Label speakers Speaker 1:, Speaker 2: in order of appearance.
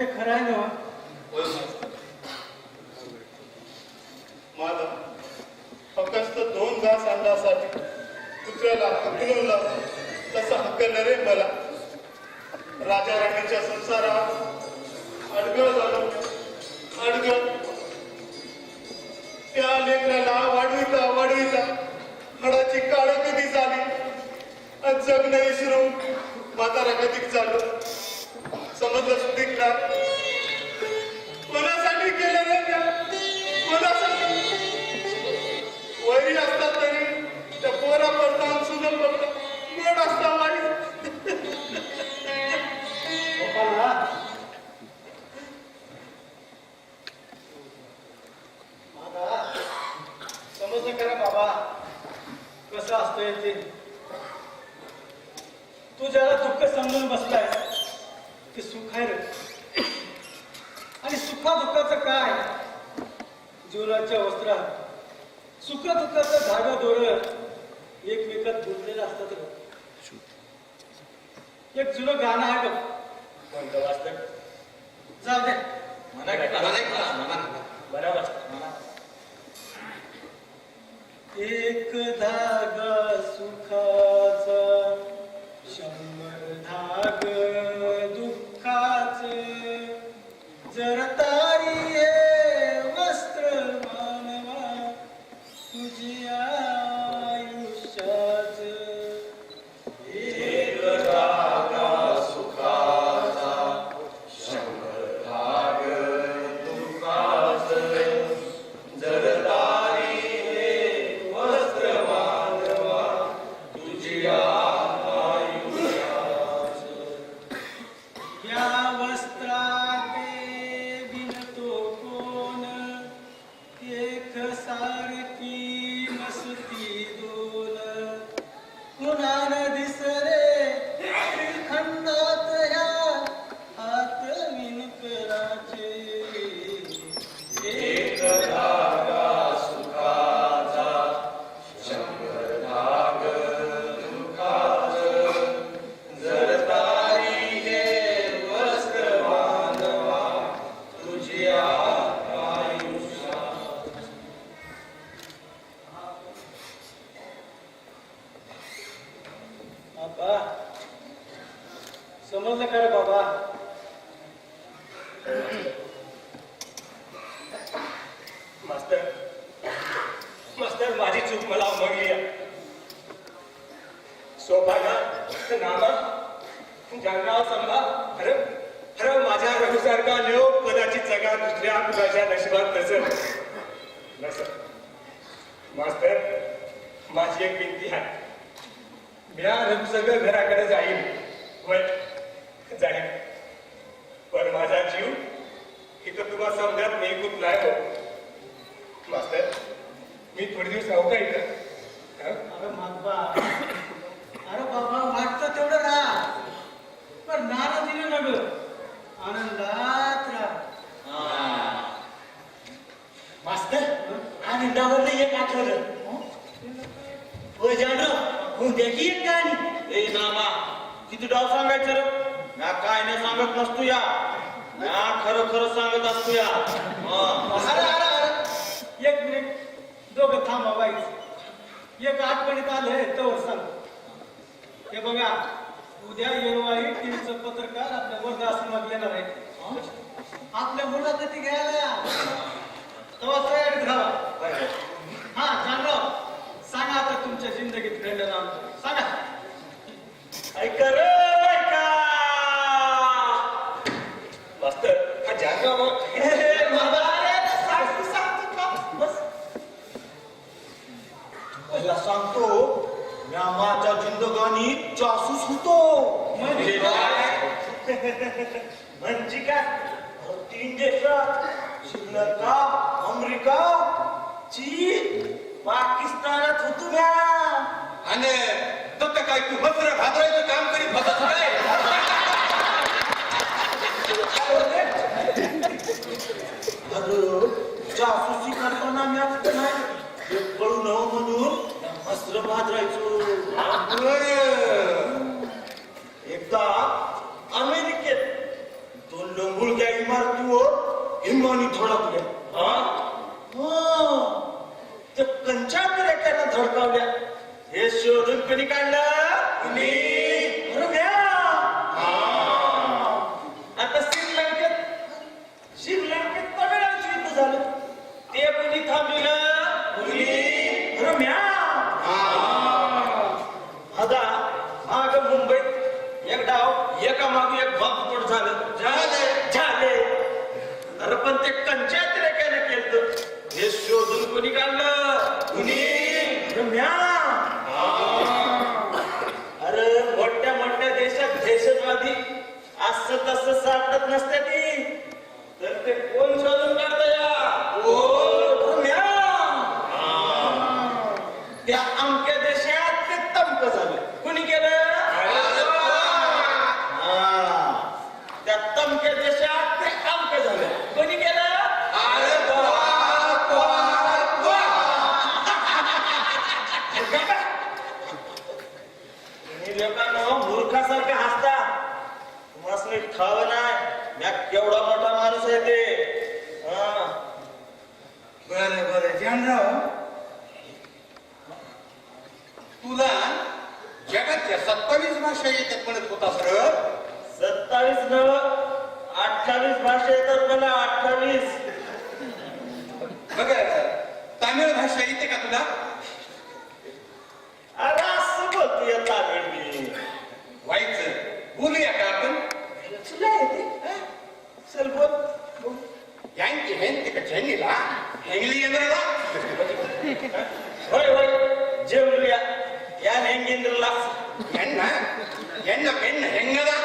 Speaker 1: खरं आहे ना?
Speaker 2: होय मास्तर. माझा फक्त दोन घास अन्नासाठी कुत्र्याला हकलवला तसं हकललं रे मला. राजा राणीच्या संसारात
Speaker 1: कसं असतंय ते तू ज्याला दुःख समजून बसलाय ते सुख आहे रे. आणि सुखा दुःखाचं काय? जीवनाच्या वस्त्रात सुख दुःखाचं धागा दोर एकमेकात गुंतलेलं असतात रे. एक जुनं गाणं आहे बघ.
Speaker 2: कोणतं वाचतं
Speaker 1: जाऊ दे.
Speaker 2: म्हणा बरं वाचतं
Speaker 1: एक धागा सुखा। समजलं का रे बाबा.
Speaker 2: मास्तर मास्तर माझी चूक मला उमगली आहे. नामा जंगलाव समजा अरे अरे माझ्या रघुसारखा लिओ कदाचित जगा दुसऱ्या कुणाच्या नशिबात नसेल. नसेल. मास्तर माझी एक विनंती आहे. मी रघु सगळं घराकडे जाईल वय जाईल. पण माझा जीव इथं तुम्हाला समजत मी गुंतलाय हो मास्तर मी थोडे दिवस राहू का इथं? हं?
Speaker 1: अरे मागबा अरे बाबा वाटतं तेवढं राहा. पण नाना दिलं ना ग. आनंदात राहा.
Speaker 3: मास्तर आनंदावरलं एक आठवलं. हो? जाणं उद्या की एक गाणी?
Speaker 4: ए नामा किती डाव सांगायचं रे? ना काय नाही सांगत नसतो या. ना खरं खरं सांगत असतो या.
Speaker 1: अरे अरे अरे. एक मिनिट. दोघं थांबा बाईच एक आठवणीत आलंय तवर सांग. हे बघा उद्या येरवाळी टीव्हीचं पत्रकार आपल्या वर्धा आश्रमात येणार आहे. आपल्या मुलाखती घ्यायला तेव्हा तयारीत राहा हा जानराव सांगा आता तुमच्या जिंदगीत घडलं नाम सांगा
Speaker 4: ऐका रे ऐका मास्तर हा जागा मग
Speaker 3: पहिला सांगतो रामाच्या जिंदगानी जासूस होतो.
Speaker 1: म्हणजे
Speaker 3: म्हणजे काय? अहो, तीन देशात श्रीलंका अमेरिका चीन पाकिस्तानात होतो म्या.
Speaker 4: आणि तर काय तू घाबरायचं काम करीत बसत काय?
Speaker 3: जासूसी एकदा अमेरिकेत दोन लोंबुळ इमारतीवर हिमानी धडक
Speaker 4: हा?
Speaker 3: हा,
Speaker 4: त्या रेट्यानं धडकावल्या. हे शोधून कधी काढलं
Speaker 3: कुणी?
Speaker 4: रम्या. आता श्रीलंकेत श्रीलंकेत तमिळांचं युद्ध झालं ते कोणी थांबविलं
Speaker 3: कुणी?
Speaker 4: रम्या आता माग मुंबईत एक डाव एका मागे एक बॉम्बस्फोट झालं
Speaker 3: झाले.
Speaker 4: झाले अरे पण ते कंचायत रेख्याने केलं हे शोधून कोणी काढलं
Speaker 3: कुणी?
Speaker 4: रम्या अरे मोठ्या मोठ्या देशात दहशतवादी असं तसं सापडत नसते ती. तर ते कोण शोधून काढत या. त्या अमक्या देशात ते तंप झालं कुणी केलं हा. त्या तमक्या देशात ते अमक झालं कोणी केलं तुम्ही लोकांनो मूर्खासारखं हसता. तुम्हाला ठाव नाही. म्या केवढा मोठा माणूस आहे ते. हा.
Speaker 3: बरं बरं. जानराव तुला जगातल्या सत्तावीस भाषा येतात म्हणत होता सर
Speaker 4: सत्तावीस नव अठ्ठावीस भाषा येतात मला अठ्ठावीस.
Speaker 3: बघ तामिळ भाषा येते का तुला? என்ன?
Speaker 4: என்ன பெண்? என்னதான்